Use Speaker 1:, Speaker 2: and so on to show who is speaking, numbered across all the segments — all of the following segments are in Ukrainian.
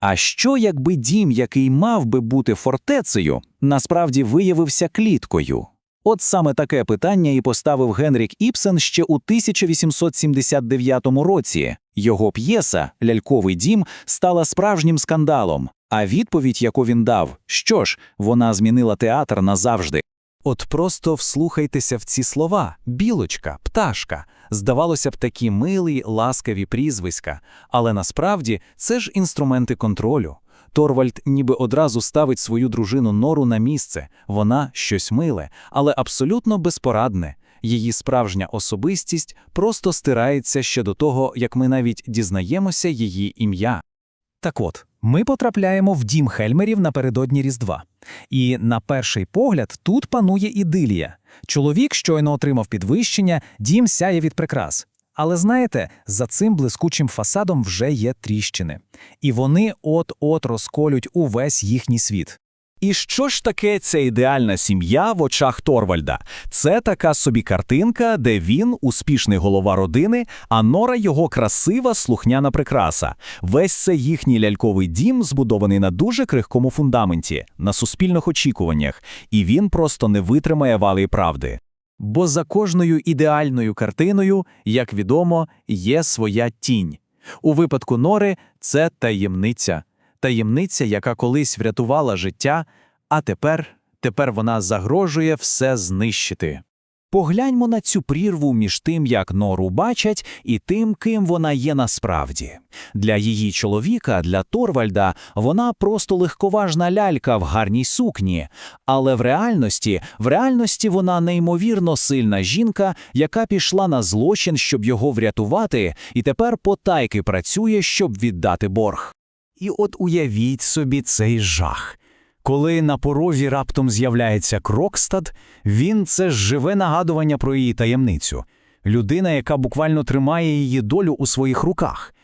Speaker 1: А що, якби дім, який мав би бути фортецею, насправді виявився кліткою? От саме таке питання і поставив Генрік Іпсен ще у 1879 році. Його п'єса Ляльковий дім стала справжнім скандалом. А відповідь, яку він дав, що ж, вона змінила театр назавжди.
Speaker 2: От просто вслухайтеся в ці слова: білочка, пташка. Здавалося б, такі милі, ласкаві прізвиська, але насправді це ж інструменти контролю. Торвальд ніби одразу ставить свою дружину нору на місце. Вона щось миле, але абсолютно безпорадне. Її справжня особистість просто стирається ще до того, як ми навіть дізнаємося її ім'я.
Speaker 3: Так от, ми потрапляємо в дім Хельмерів напередодні Різдва. І на перший погляд тут панує ідилія. Чоловік щойно отримав підвищення, дім сяє від прикрас. Але знаєте, за цим блискучим фасадом вже є тріщини. І вони от-от розколють увесь їхній світ.
Speaker 2: І що ж таке ця ідеальна сім'я в очах Торвальда? Це така собі картинка, де він успішний голова родини, а Нора його красива, слухняна прикраса. Весь цей їхній ляльковий дім збудований на дуже крихкому фундаменті, на суспільних очікуваннях, і він просто не витримає вали правди. Бо за кожною ідеальною картиною, як відомо, є своя тінь. У випадку Нори це таємниця. Таємниця, яка колись врятувала життя, а тепер, тепер вона загрожує все знищити.
Speaker 1: Погляньмо на цю прірву між тим, як Нору бачать, і тим, ким вона є насправді. Для її чоловіка, для Торвальда, вона просто легковажна лялька в гарній сукні. Але в реальності, в реальності вона неймовірно сильна жінка, яка пішла на злочин, щоб його врятувати, і тепер потайки працює, щоб віддати борг. І от уявіть собі цей жах. Коли на порозі раптом з'являється Крокстад, він це живе нагадування про її таємницю. Людина, яка буквально тримає її долю у своїх руках.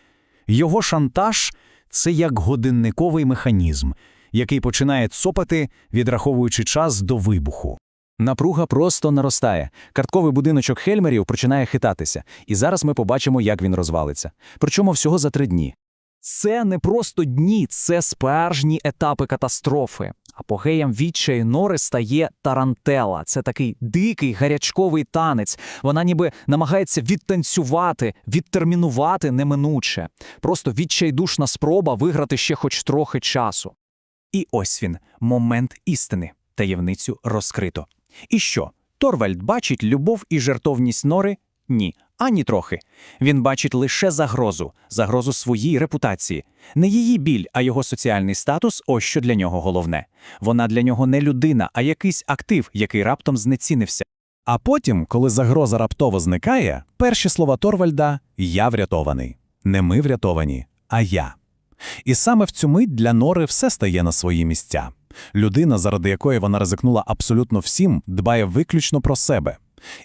Speaker 1: Його шантаж це як годинниковий механізм, який починає цопати, відраховуючи час до вибуху. Напруга просто наростає. Картковий будиночок Хельмерів починає хитатися, і зараз ми побачимо, як він розвалиться. Причому всього за три дні.
Speaker 4: Це не просто дні, це справжні етапи катастрофи. Апогеєм відчаю Нори стає тарантела. Це такий дикий гарячковий танець. Вона ніби намагається відтанцювати, відтермінувати неминуче. Просто відчайдушна спроба виграти ще хоч трохи часу.
Speaker 1: І ось він, момент істини. Таємницю розкрито. І що? Торвальд бачить любов і жертовність Нори? Ні, ані трохи. Він бачить лише загрозу, загрозу своїй репутації. Не її біль, а його соціальний статус ось що для нього головне. Вона для нього не людина, а якийсь актив, який раптом знецінився.
Speaker 2: А потім, коли загроза раптово зникає, перші слова Торвальда Я врятований. Не ми врятовані, а я. І саме в цю мить для Нори все стає на свої місця. Людина, заради якої вона ризикнула абсолютно всім, дбає виключно про себе.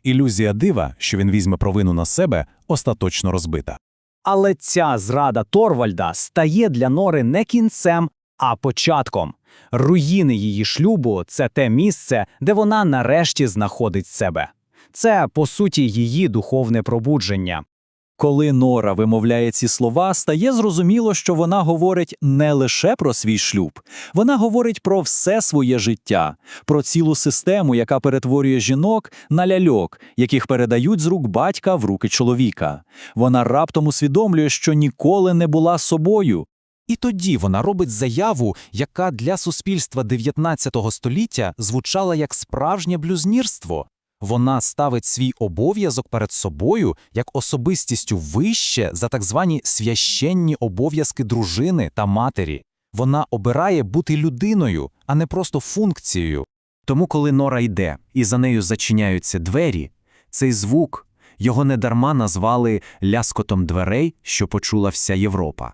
Speaker 2: Ілюзія дива, що він візьме провину на себе, остаточно розбита.
Speaker 4: Але ця зрада Торвальда стає для Нори не кінцем, а початком. Руїни її шлюбу це те місце, де вона нарешті знаходить себе. Це, по суті, її духовне пробудження.
Speaker 1: Коли Нора вимовляє ці слова, стає зрозуміло, що вона говорить не лише про свій шлюб, вона говорить про все своє життя, про цілу систему, яка перетворює жінок на ляльок, яких передають з рук батька в руки чоловіка. Вона раптом усвідомлює, що ніколи не була собою.
Speaker 3: І тоді вона робить заяву, яка для суспільства 19 століття звучала як справжнє блюзнірство. Вона ставить свій обов'язок перед собою як особистістю вище за так звані священні обов'язки дружини та матері. Вона обирає бути людиною, а не просто функцією.
Speaker 1: Тому, коли Нора йде і за нею зачиняються двері, цей звук його недарма назвали ляскотом дверей, що почула вся Європа.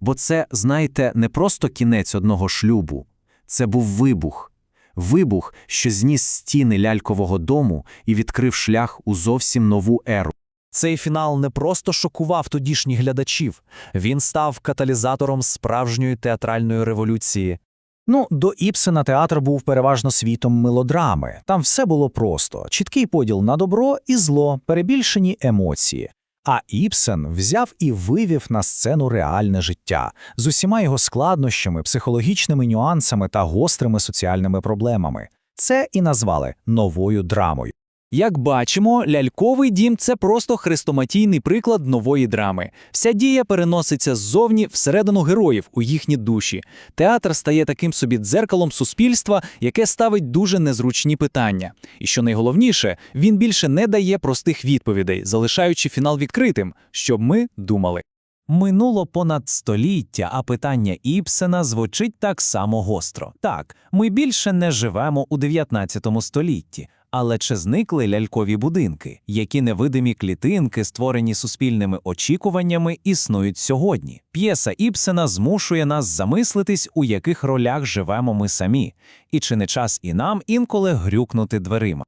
Speaker 1: Бо це, знаєте, не просто кінець одного шлюбу, це був вибух. Вибух, що зніс стіни лялькового дому і відкрив шлях у зовсім нову еру.
Speaker 4: Цей фінал не просто шокував тодішніх глядачів, він став каталізатором справжньої театральної революції.
Speaker 3: Ну, до Іпсена театр був переважно світом мелодрами. Там все було просто: чіткий поділ на добро і зло, перебільшені емоції. А Іпсен взяв і вивів на сцену реальне життя з усіма його складнощами, психологічними нюансами та гострими соціальними проблемами. Це і назвали новою драмою.
Speaker 4: Як бачимо, ляльковий дім це просто хрестоматійний приклад нової драми. Вся дія переноситься ззовні всередину героїв у їхні душі. Театр стає таким собі дзеркалом суспільства, яке ставить дуже незручні питання. І що найголовніше, він більше не дає простих відповідей, залишаючи фінал відкритим, щоб ми думали.
Speaker 1: Минуло понад століття, а питання Іпсена звучить так само гостро. Так, ми більше не живемо у 19 столітті. Але чи зникли лялькові будинки, які невидимі клітинки, створені суспільними очікуваннями, існують сьогодні? П'єса Іпсена змушує нас замислитись, у яких ролях живемо ми самі, і чи не час і нам інколи грюкнути дверима.